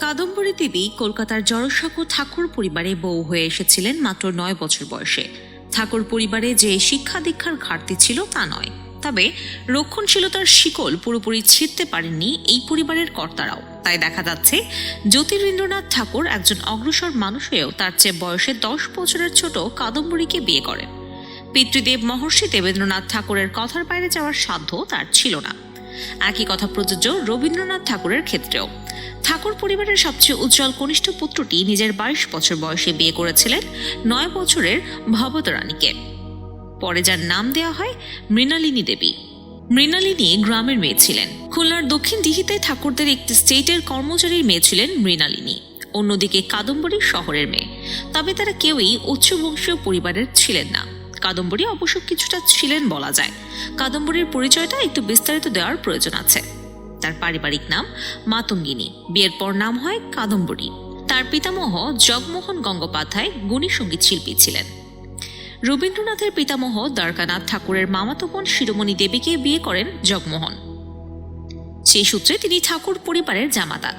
কাদম্বরী দেবী কলকাতার জড়সক ঠাকুর পরিবারে বউ হয়ে এসেছিলেন মাত্র নয় বছর বয়সে। ঠাকুর পরিবারে যে শিক্ষা দীক্ষার ঘাটতি ছিল তা নয়। তবে রক্ষণশীলতার শিকল পুরোপুরি ছিঁড়তে পারেননি এই পরিবারের কর্তারাও। তাই দেখা যাচ্ছে, জ্যোতিরিন্দ্রনাথ ঠাকুর একজন অগ্রসর মানুষ হয়েও তার চেয়ে বয়সে দশ বছরের ছোট কাদম্বরীকে বিয়ে করেন। পিতৃদেব মহর্ষি দেবেন্দ্রনাথ ঠাকুরের কথার বাইরে যাওয়ার সাধ্য তার ছিল না। একই কথা প্রযোজ্য রবীন্দ্রনাথ ঠাকুরের ক্ষেত্রেও। ঠাকুর পরিবারের সবচেয়ে উজ্জ্বল কনিষ্ঠ পুত্রটি নিজের বাইশ বছর বয়সে বিয়ে করেছিলেন নয় বছরের ভবতরানীকে পরে যার নাম দেওয়া হয় মৃণালিনী দেবী। মৃণালিনী গ্রামের মেয়ে ছিলেন। খুলনার দক্ষিণ দিঘিতে ঠাকুরদের একটি স্টেটের কর্মচারীর মেয়ে ছিলেন মৃণালিনী। অন্যদিকে কাদম্বরী শহরের মেয়ে। তবে তারা কেউই উচ্চবংশীয় পরিবারের ছিলেন না। কাদম্বরী অবশ্য কিছুটা ছিলেন বলা যায়। কাদম্বরীর পরিচয়টা একটু বিস্তারিত দেওয়ার প্রয়োজন আছে। তার পারিবারিক নাম মাতঙ্গিনী। বিয়ের পর নাম হয় কাদম্বরী। তার পিতামহ জগমোহন গঙ্গোপাধ্যায় গুণী সংগীত শিল্পী ছিলেন। রবীন্দ্রনাথের পিতামহ দ্বারকানাথ ঠাকুরের মামাতো বোন শিরোমণি দেবীকে বিয়ে করেন জগমোহন। সেই সূত্রে তিনি ঠাকুর পরিবারের জামাতা।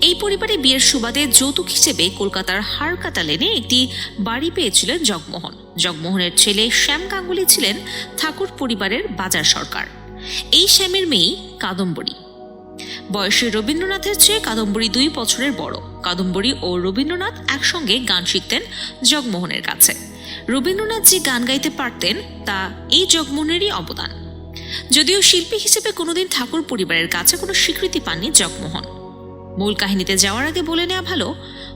এই পরিবারে বিয়ের সুবাদে যৌতুক হিসেবে কলকাতার হারকাতা লেনে একটি বাড়ি পেয়েছিলেন জগমোহন। জগমোহনের ছেলে শ্যাম গাঙ্গুলি ছিলেন ঠাকুর পরিবারের বাজার সরকার। এই শ্যামের মেয়েই কাদম্বরী। বয়সে রবীন্দ্রনাথের চেয়ে কাদম্বরী দুই বছরের বড়। কাদম্বরী ও রবীন্দ্রনাথ একসঙ্গে গান শিখতেন জগমোহনের কাছে। রবীন্দ্রনাথ যে গান গাইতে পারতেন, তা এই জগমোহনেরই অবদান। যদিও শিল্পী হিসেবে কোনোদিন ঠাকুর পরিবারের কাছে কোনো স্বীকৃতি পাননি জগমোহন। মূল কাহিনীতে যাওয়ার আগে বলে নেওয়া ভালো,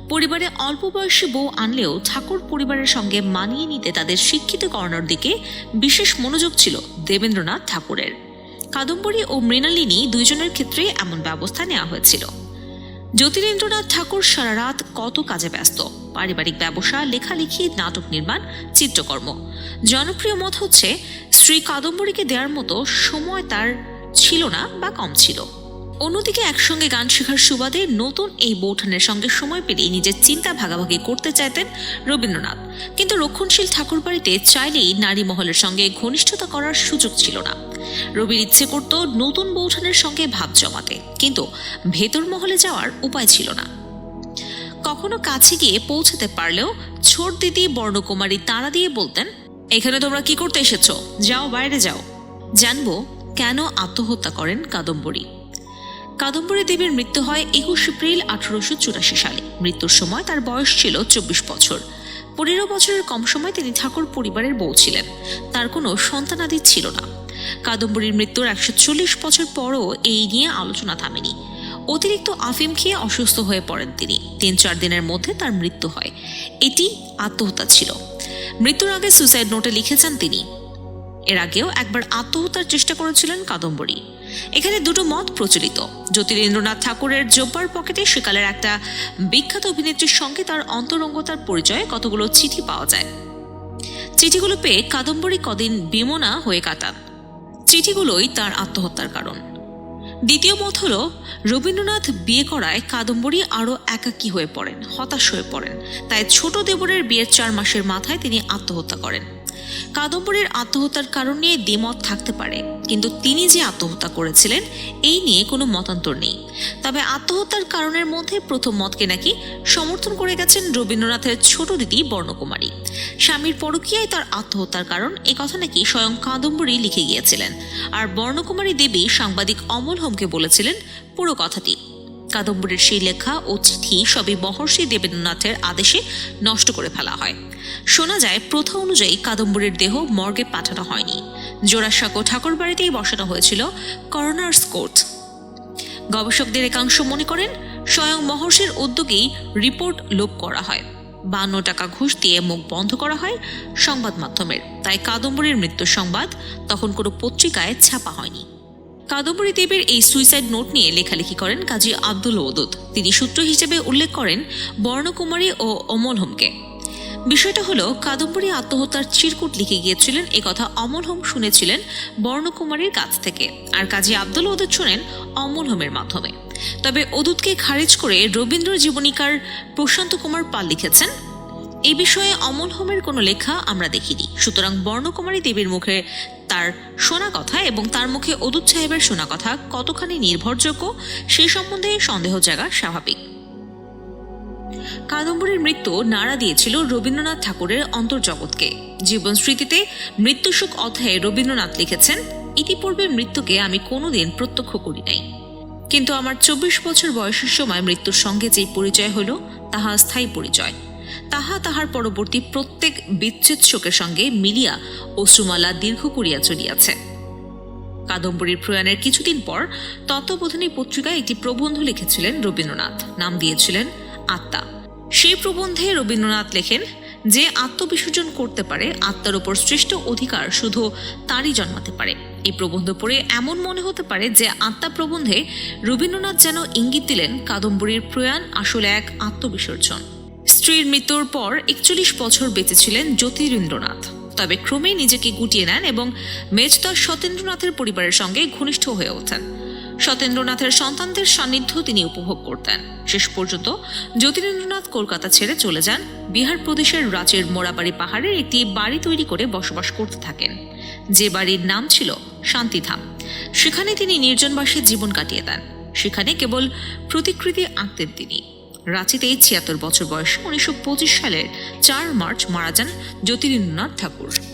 পরিবারে অল্প বয়সী বউ আনলেও ঠাকুর পরিবারের সঙ্গে মানিয়ে নিতে তাদের শিক্ষিত করানোর দিকে বিশেষ মনোযোগ ছিল দেবেন্দ্রনাথ ঠাকুরের। কাদম্বরী ও মৃণালিনী দুইজনের ক্ষেত্রে এমন ব্যবস্থা নেওয়া হয়েছিল। জ্যোতিরেন্দ্রনাথ ঠাকুর সারা রাত কত কাজে ব্যস্ত? পারিবারিক ব্যবসা, লেখালেখি, নাটক নির্মাণ, চিত্রকর্ম। জনপ্রিয় মত হচ্ছে, শ্রী কাদম্বরীকে দেওয়ার মতো সময় তার ছিল না বা কম ছিল। অন্যদিকে একসঙ্গে গান শেখার সুবাদে নতুন এই বৌঠানের সঙ্গে সময় পেলেই নিজের চিন্তা ভাগাভাগি করতে চাইতেন রবীন্দ্রনাথ। কিন্তু রক্ষণশীল ঠাকুরবাড়িতে চাইলেই নারী মহলের সঙ্গে ঘনিষ্ঠতা করার সুযোগ ছিল না। রবির ইচ্ছে করত নতুন বৌঠানের সঙ্গে ভাব জমাতে, কিন্তু ভেতর মহলে যাওয়ার উপায় ছিল না। কখনো কাছে গিয়ে পৌঁছাতে পারলেও ছোট দিদি, বর্ণকুমারী তাড়া দিয়ে বলতেন, এখানে তোমরা কি করতে এসেছ? যাও, বাইরে যাও। জানব কেন আত্মহত্যা করেন কাদম্বরী। কাদম্বরী দেবীর মৃত্যু হয় একুশ এপ্রিল আঠারোশো চুরাশি সালে। মৃত্যুর সময় তার বয়স ছিল চব্বিশ বছর। পনেরো বছরের কম সময় তিনি ঠাকুর পরিবারের বউ ছিলেন। তার কোনো সন্তানাদি ছিল না। কাদম্বরীর মৃত্যুর একশো চল্লিশ বছর পরও এই নিয়ে আলোচনা থামেনি। অতিরিক্ত আফিম খেয়ে অসুস্থ হয়ে পড়েন তিনি। তিন চার দিনের মধ্যে তার মৃত্যু হয়। এটি আত্মহত্যা ছিল। মৃত্যুর আগে সুসাইড নোটে লিখেছেন তিনি এর আগেও একবার আত্মহত্যার চেষ্টা করেছিলেন কাদম্বরী। এখানে দুটো মত প্রচলিত। জ্যোতিরেন্দ্রনাথ ঠাকুরের জব্বার পকেটে সেকালের একটা বিখ্যাত অভিনেত্রীর সঙ্গে তার অন্তরঙ্গতার পরিচয়ে কতগুলো চিঠি পাওয়া যায়। চিঠিগুলো পেয়ে কাদম্বরী কদিন বিমনা হয়ে কাটান। চিঠিগুলোই তার আত্মহত্যার কারণ। দ্বিতীয় মত হল, রবীন্দ্রনাথ বিয়ে করায় কাদম্বরী আরও একাকী হয়ে পড়েন, হতাশ হয়ে পড়েন। তাই ছোট দেবরের বিয়ের চার মাসের মাথায় তিনি আত্মহত্যা করেন। কাদম্বরীর আত্মহত্যার কারণ দ্বিমত থাকতে পারে। কিন্তু তিনি যে আত্মহত্যা করেছিলেন, এই নিয়ে কোনো মতান্তর নেই। তবে আত্মহত্যার কারণের মধ্যে প্রথম মতকে নাকি সমর্থন করে গেছেন রবীন্দ্রনাথের ছোট দিদি বর্ণকুমারী। স্বামীর পরকীয়ায় তার আত্মহত্যার কারণ এ কথা নাকি স্বয়ং কাদম্বরী লিখে গিয়েছিলেন। আর বর্ণকুমারী দেবী সাংবাদিক অমল হোমকে বলেছিলেন পুরো কথাটি। কাদম্বরীর সেই লেখা ও চিঠি সবই মহর্ষি দেবেন্দ্রনাথের আদেশে নষ্ট করে ফেলা হয়। শোনা যায়, প্রথা অনুযায়ী কাদম্বরীর দেহ মর্গে পাঠানো হয়নি। জোড়াসাঁকো ঠাকুর বাড়িতেই বসানো হয়েছিল করোনার্স কোর্ট। গবেষকদের একাংশ মনে করেন, স্বয়ং মহর্ষির উদ্যোগেই রিপোর্ট লোপ করা হয়। বান্ন টাকা ঘুষ দিয়ে মুখ বন্ধ করা হয় সংবাদ মাধ্যমের তাই কাদম্বরীর মৃত্যুর সংবাদ তখন কোনো পত্রিকায় ছাপা হয়নি। কাদম্বরী দেবের এই সুইসাইড নোট নিয়ে লেখালেখি করেন কাজী আব্দুল ওদুদ। তিনি সূত্র হিসেবে উল্লেখ করেন বর্ণকুমারী ও অমল হোমকে। বিষয়টা হলো, কাদম্বরী আত্মহত্যার চিরকুট লিখে গিয়েছিলেন কথা অমল হোম শুনেছিলেন বর্ণকুমারীর কাছ থেকে। আর কাজী আব্দুল ওদুদ শোনেন অমল হোমের মাধ্যমে। তবে ওদুদকে খারিজ করে রবীন্দ্র জীবনীকার প্রশান্ত কুমার পাল লিখেছেন এই বিষয়ে অমল হোমের কোনো লেখা আমরা দেখিনি। সুতরাং বর্ণকুমারী দেবীর মুখে তার শোনা কথা এবং তার মুখে অদূত সাহেবের শোনা কথা কতখানি নির্ভরযোগ্য সে সম্বন্ধে সন্দেহ জাগা স্বাভাবিক। কাদম্বরীর মৃত্যু নাড়া দিয়েছিল রবীন্দ্রনাথ ঠাকুরের অন্তর্জগৎকে। জীবন স্মৃতিতে মৃত্যুশোক অধ্যায়ে রবীন্দ্রনাথ লিখেছেন, ইতিপূর্বে মৃত্যুকে আমি কোনোদিন প্রত্যক্ষ করি নাই। কিন্তু আমার চব্বিশ বছর বয়সের সময় মৃত্যুর সঙ্গে যে পরিচয় হলো তাহা স্থায়ী পরিচয়। তাহা তাহার পরবর্তী প্রত্যেক বিচ্ছেদ শোকের সঙ্গে মিলিয়া অশ্রুমালা দীর্ঘ করিয়া চলিয়াছে। কাদম্বরীর প্রয়াণের কিছুদিন পর তত্ত্ববোধনী পত্রিকায় একটি প্রবন্ধ লিখেছিলেন রবীন্দ্রনাথ। নাম দিয়েছিলেন আত্মা। সেই প্রবন্ধে রবীন্দ্রনাথ লেখেন, যে আত্মবিসর্জন করতে পারে, আত্মার উপর সৃষ্ট অধিকার শুধু তারই জন্মাতে পারে। এই প্রবন্ধ পড়ে এমন মনে হতে পারে যে আত্মা প্রবন্ধে রবীন্দ্রনাথ যেন ইঙ্গিত দিলেন কাদম্বরীর প্রয়াণ আসলে এক আত্মবিসর্জন। স্ত্রীর মৃত্যুর পর একচল্লিশ বছর বেঁচেছিলেন জ্যোতিরিন্দ্রনাথ। তবে ক্রমেই নিজেকে গুটিয়ে নেন এবং মেজদার সতেন্দ্রনাথের পরিবারের সঙ্গে ঘনিষ্ঠ হয়ে ওঠেন। সতেন্দ্রনাথের সন্তানদের সান্নিধ্য তিনি উপভোগ করতেন। শেষ পর্যন্ত জ্যোতিরেন্দ্রনাথ কলকাতা ছেড়ে চলে যান। বিহার প্রদেশের রাজ্যের মোড়াবাড়ি পাহাড়ের একটি বাড়ি তৈরি করে বসবাস করতে থাকেন। যে বাড়ির নাম ছিল শান্তিধাম। সেখানে তিনি নির্জনবাসী জীবন কাটিয়ে দেন। সেখানে কেবল প্রতিকৃতি আঁকতেন তিনি। রাঁচিতে ছিয়াত্তর বছর বয়সে উনিশশো পঁচিশ সালের চার মার্চ মারা যান জ্যোতিরিন্দ্রনাথ ঠাকুর।